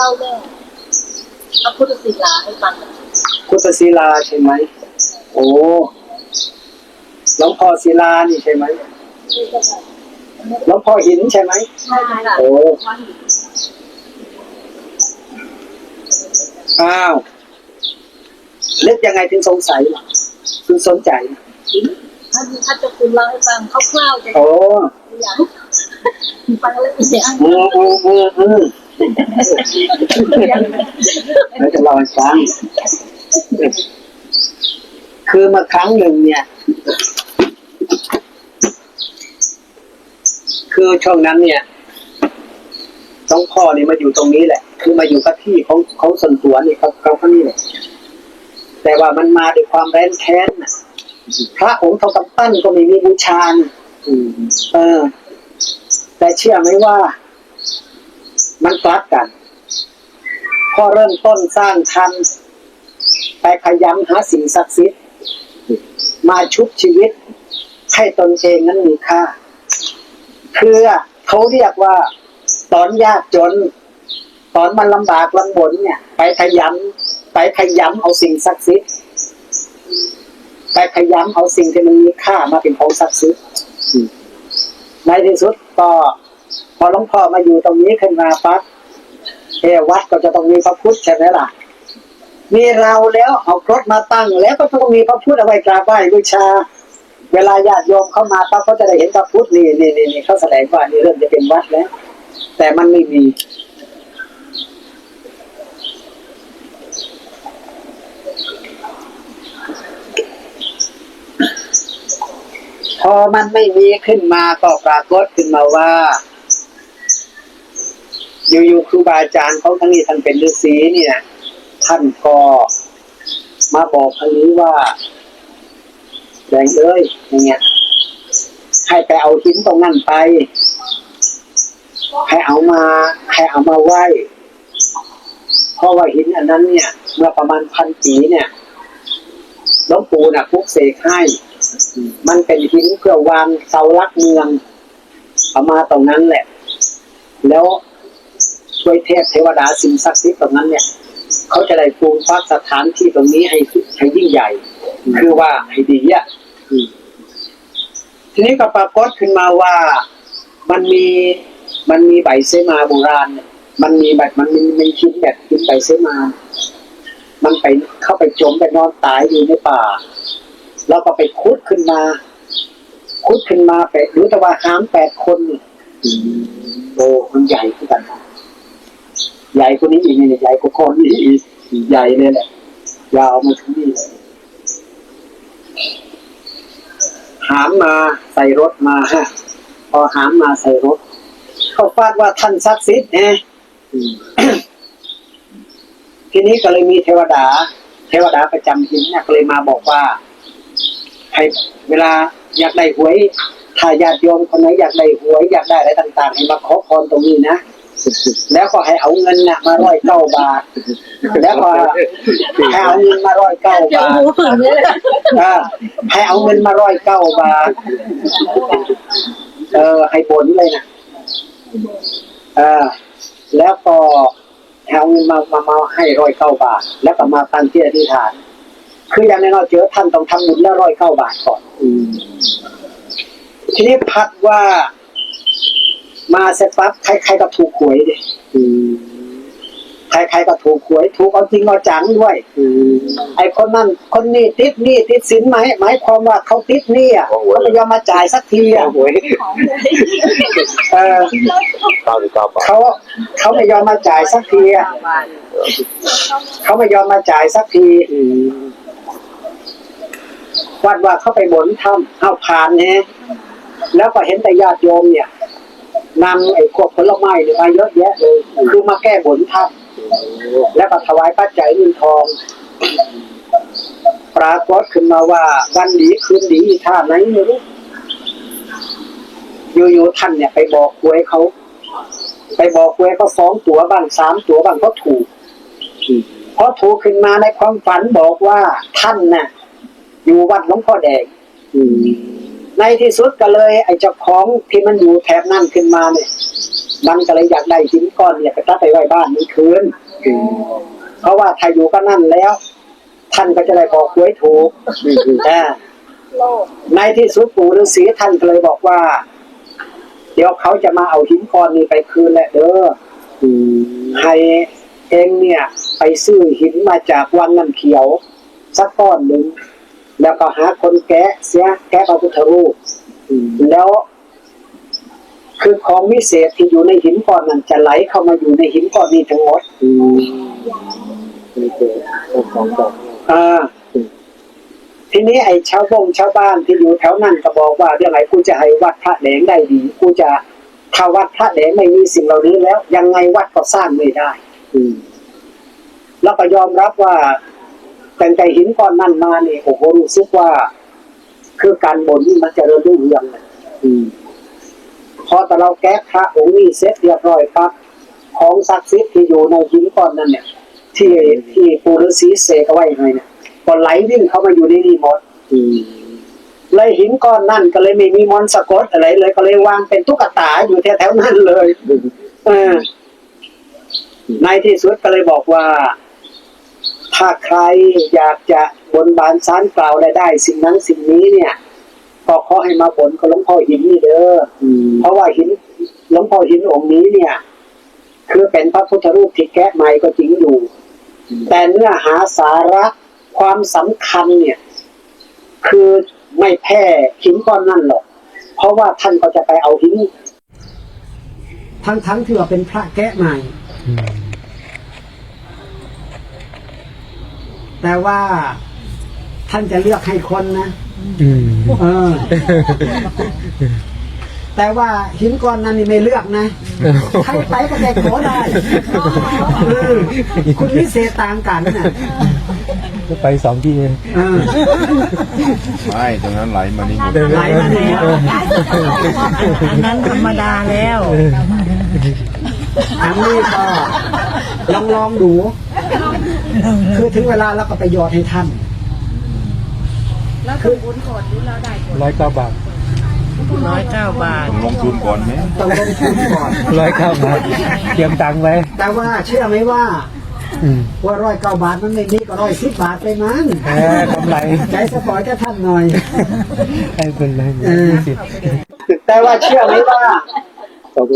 เล่าเรื่องพระพุทธศิลาให้ฟังหน่อยพุทธศิลาใช่ไหม โอ้หลวงพ่อศิลานี่ใช่ไหมที่เจ้าค่ะหลวงพ่อหินใช่ไหมใช่ค่ะโอ้อ้าวนึกยังไงถึงสงสัยล่ะถึงสนใจท่านท่านเจะคุณเล่าให้ฟังคร่าวๆจะโอ้อย่างฟังแล้วอีกอย่างอืมอืมอืมอืม แล้วจะเล่าให้ฟังคือมาครั้งหนึ่งเนี่ย คือช่วงนั้นเนี่ยหลวงพ่อนี่มาอยู่ตรงนี้แหละ คือมาอยู่กับที่ของของส่วนตัวนี่เขาเขาเขานี่แหละ แต่ว่ามันมาด้วยความแร้นแค้นพระองค์เท่ากับปั้นก็ไม่มีบูชานะเออ แต่เชื่อไหมว่า มันกลับกันพอเริ่มต้นสร้างทันไปขยำหาสิ่งศักดิ์สิทธิ์มาชุบชีวิต ให้ตนเองนั้นมีค่า คือเขาเรียกว่า ตอนยากจน ตอนมันลำบากลำบนเนี่ย ไปขยำไปขยำเอาสิ่งศักดิ์สิทธิ์ไปขยำเอาสิ่งที่มันมีค่ามาเป็นของศักดิ์สิทธิ์ในที่สุดก็ พอหลวงพ่อมาอยู่ตรงนี้ขึ้นมาปั๊บเอวัดก็จะต้องมีพระพุทธใช่ไหมล่ะ มีเราแล้วเอารถมาตั้งแล้วก็ต้องมีพระพุทธเอาไว้กราบไหว้บูชา เวลาญาติโยมเข้ามาปั๊บเขาจะได้เห็นพระพุทธนี่นี่นี่นี่เขาแสดงว่านี่เริ่มจะเป็นวัดแล้ว แต่มันไม่มีพอมันไม่มีขึ้นมาก็ปรากฏขึ้นมาว่า อยู่ๆครูบาอาจารย์เขาทั้งนี้ท่านเป็นฤาษีเนี่ย ท่านก็มาบอกทางนี้ว่าแดงเอ้ยอย่างเงี้ยให้ไปเอาหินตรงนั้นไป ให้เอามาให้เอามาไหว้เพราะว่าหินอันนั้นเนี่ย เมื่อประมาณพันปีเนี่ยหลวงปู่น่ะพุกเสกให้ มันเป็นหินเพื่อวางเสาลักเมืองเอามาตรงนั้นแหละ แล้ว ช่วยเทพเทวดาสิ่งศักดิ์สิทธิ์ตรงนั้นเนี่ยเขาจะได้ปูนฟักสถานที่ตรงนี้ให้ให้ยิ่งใหญ่ คือว่าให้ดีอะทีนี้ก็ปรากฏขึ้นมาว่ามันมีมันมีใบเสมาโบราณเนี่ยมันมีแบบมันมีมันชิ้นแบบชิ้นใบเสมา มันไปเข้าไปจมไปนอนตายอยู่ในป่า แล้วก็ไปคุดขึ้นมาคุดขึ้นมาไปรู้แต่ว่าหามแปดคนนี่โอ้มันใหญ่ขึ้นกันนะ ใหญ่กว่านี้อีกนี่ใหญ่กว่าคนนี้อีกใหญ่เลยแหละยาวมาถึงนี่เลยหามมาใส่รถมาฮะพอหามมาใส่รถเขาฟาดว่าท่านศักดิ์สิทธิ์ไงทีนี้ก็เลยมีเทวดา เทวดาประจำหินเนี่ยก็เลยมาบอกว่าให้เวลาอยากได้หวยถ้าญาติโยมคนไหนอยากได้หวยอยากได้อะไรต่าง ๆ ให้มาขอพรตรงนี้นะ แล้วก็ให้เอาเงินน่ะมาร้อยเก้าบาท แล้วก็ให้เอาเงินมาร้อยเก้าเดี๋ยวบาทหูผึ่งเลยเออให้เอาเงินมาร้อยเก้าบาท เออให้บนเลยนะเออแล้วก็ให้เอาเงินมามามาให้ร้อยเก้าบาท แล้วก็มาตั้งที่อธิษฐาน คืออย่างน้อยๆเจอท่านต้องทำบุญแล้วร้อยเก้าบาทก่อนทีนี้พัดว่า มาเสร็จปั๊บใครๆก็ถูกหวยดิใครๆก็ถูกหวย ถูกเอาจริงเอาจังด้วยไอ้คนนั้นคนนี้ติดหนี้ติดสินไหมหมายความว่าเขาติดหนี้อะเขาไม่ยอมมาจ่ายสักทีอะหวยเออเก้าสิบเก้าบาทเขาเขาไม่ยอมมาจ่ายสักทีอะเขาไม่ยอมมาจ่ายสักทีวัดว่าเขาไปบนถ้ำเอาผ่านแฮะแล้วก็เห็นแต่ญาติโยมเนี่ย นำไอ้พวกผลไม้เนี่ยมาเยอะแยะเลย คือมาแก้บนถ้ำแล้วก็ถวายปัจจัยเงินทอง ปรากฏขึ้นมาว่า วันดีคืนดีท่าไหนไม่รู้อยู่ๆท่านเนี่ยไปบอกหวยเขา ไปบอกหวยเขาสองตัวบ้างสามตัวบ้างก็ถูกเพราะถูกขึ้นมาในความฝันบอกว่าท่านน่ะ อยู่วัดหลวงพ่อแดง ในที่สุดก็เลย ไอ้เจ้าของที่มันอยู่แถบนั่นขึ้นมาเนี่ย มันก็เลยอยากได้หินก้อนเนี่ยก็จะไปไว้บ้านนี้คืนเพราะว่าถ้าอยู่ก็นั่นแล้ว ท่านก็จะได้บอกหวยถูกอ่าในที่สุดปู่ฤาษีท่านก็เลยบอกว่า เดี๋ยวเขาจะมาเอาหินก้อนนี้ไปคืนแหละเด้ออให้เองเนี่ย ไปซื้อหินมาจากวังน้ำเขียว สักก้อนหนึ่ง แล้วก็หาคนแกะเสียแกะพระพุทธรูปแล้ว คือของวิเศษที่อยู่ในหินก้อนนั้นจะไหลเข้ามาอยู่ในหินก้อนนี้ทั้งหมดอ่าทีนี้ไอ้ชาวบงชาวบ้านที่อยู่แถวนั้นก็บอกว่าเรื่องไหนกูจะให้วัดพระแดงได้ดีกูจะถ้าวัดพระแดงไม่มีสิ่งเหล่านี้แล้ว ยังไงวัดก็สร้างไม่ได้แล้วก็ยอมรับว่า แต่งแต่หินก้อนนั่นมาเนี่ยโอ้โหรู้สึกว่า คือการบนนี่มันเจะเริ่มรุ่งเรืองเลยพอแต่เราแก้พระองค์นี้เสร็จเรียบร้อยปั๊บของศักดิ์สิทธิ์ที่อยู่ในหินก้อนนั้นเนี่ย ที่ที่ปู่ฤาษีเสกเอาไว้ให้เนี่ยก็ไหลวิ่งเข้ามาอยู่ในนี่หมดเลยหินก้อนนั่นก็เลยไม่มีมนต์สะกดอะไรเลยก็เลยวางเป็นตุ๊กตาอยู่แถวๆนั้นเลยเออในที่สุดก็เลยบอกว่า ถ้าใครอยากจะบนบานสารกล่าวได้ได้สิ่งนั้นสิ่งนี้เนี่ยก็ขอให้มาบนกับหลวงพ่อหินนี่เด้ออเพราะว่าหินหลวงพ่อหินองค์นี้เนี่ย คือเป็นพระพุทธรูปที่แกะใหม่ก็จริงอยู่ แต่เนื้อหาสาระความสำคัญเนี่ย คือไม่แพ้หินก้อนนั่นหรอก เพราะว่าท่านก็จะไปเอาหินทั้งทั้งๆที่ว่าเป็นพระแกะใหม่ แต่ว่า ท่านจะเลือกให้คนนะเออ แต่ว่าหินก้อนนั้นนี่ไม่เลือกนะใครไปก็ได้ขอได้เออคุณวิเศษต่างกันนะไปสองที่เลยเออ ไม่ตรงนั้นไหลมานี่หมดไหลมาแล้วอันนั้นธรรมดาแล้วอันนี้ก็ลองลองดู คือถึงเวลาแล้วก็ไปหยอดให้ท่านแล้วคือบุญก่อนหรือเราได้ก่อนร้อยเก้าบาทร้อยเก้าบาท ต้องลงทุนก่อนไหมต้องลงทุนก่อนร้อยเก้าบาทเตรียมตังค์ไว้ แต่ว่าเชื่อไหมว่าอืมว่าร้อยเก้าบาทมันไม่นี่ก็ร้อยสิบบาทไปมั้งแหมกำไรใจสปอยก็ท่านหน่อยให้เป็นไรเออสิแต่ว่าเชื่อไหมว่า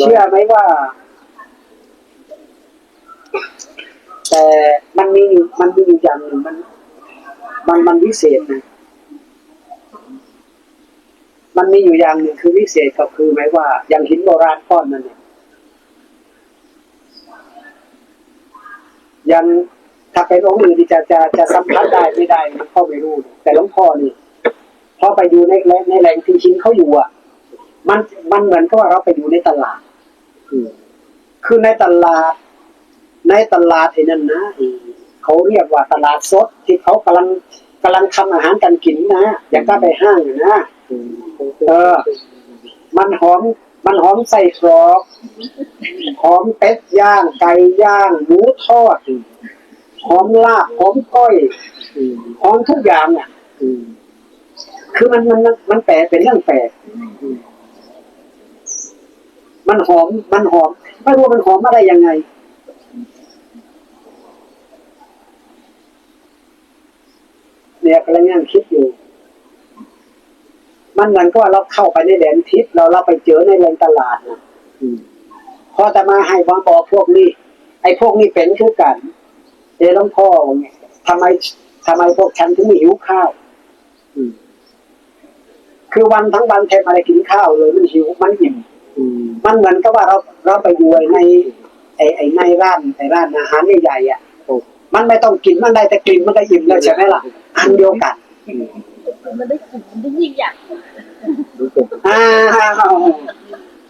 เชื่อไหมว่า แต่ มันมีอยู่มันมีอยู่อย่างหนึ่งมัน มันมันวิเศษนะมันมีอยู่อย่างหนึ่งคือวิเศษก็คือหมายว่าอย่างหินโบราณก้อนนั้นเนี่ยยังถ้าเป็นองค์อื่นที่จะจะจะสัมผัสได้ไม่ได้หลวงพ่อไม่รู้ แต่หลวงพ่อนี่พอไปดูในในแหล่งที่ชิ้นเขาอยู่อะ มันมันเหมือนกับว่าเราไปอยู่ในตลาดคือในตลาด ในตลาดไอ้นั่นนะ เขาเรียกว่าตลาดสด ที่เขากำลังกำลังทำอาหารกันกินนะอย่างก็ไปห้างอะนะเออ มันหอมมันหอมใส่กรอกหอมเป็ดย่างไก่ย่างหมูทอดหอมลาบหอมก้อยหอมทุกอย่างอะคือมันมันมันมันแปลกเป็นเรื่องแปลกมันหอมมันหอมไม่รู้ว่ามันหอมอะไรยังไง เนี่ยกำลังนั่งคิดอยู่ มันเหมือนกับว่าเราเข้าไปในแดนทิพย์เราเราไปเจอในแรงตลาดนะพอแต่มาให้บางบอกพวกนี้ ไอ้พวกนี้เป็นคือกันเดี๋ยวหลวงพ่อเนี่ยทำไมทำไมพวกฉันถึงไม่หิวข้าวคือวันทั้งวันแทบอะไรกินข้าวเลยมันหิวมันอิ่มมันเหมือนกับว่าเราเราไปอยู่ในไอ้ไอ้ในร้านไอ้ร้านอาหารใหญ่ๆอะมันไม่ต้องกินมันได้แต่กลินมันก็อิ่มแล้วใช่ไหมล่ะ อันเดียวกันมันได้กลิ่นมันได้ยิ่งใหญ่อ่า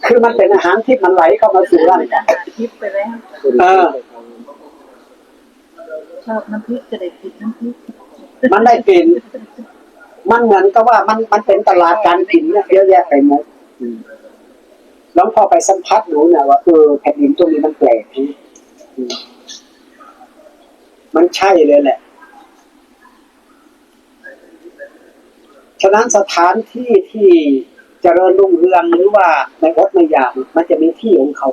คือมันเป็นอาหารที่มันไหลเข้ามาสู่ร่างกายทิพย์ไปแล้วเออชอบน้ำพริกจะได้กินน้ำพริกมันได้กลิ่นมันเหมือนกับว่ามันมันเป็นตลาดการกินเนี่ยเยอะแยะไปหมดแล้วพอไปสัมผัสดูนะว่าเออแผ่นดินตรงนี้มันแปลกดีมันใช่เลยแหละ ฉะนั้นสถานที่ที่เจริญรุ่งเรืองหรือว่าในอดในอย่างมันจะมีที่ของเขา